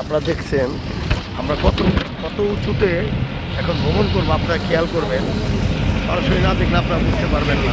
আপনারা দেখছেন, আমরা কত কত উঁচুতে এখন ভ্রমণ করব, আপনারা খেয়াল করবেন। সরাসরি না দেখলে আপনারা বুঝতে পারবেন না।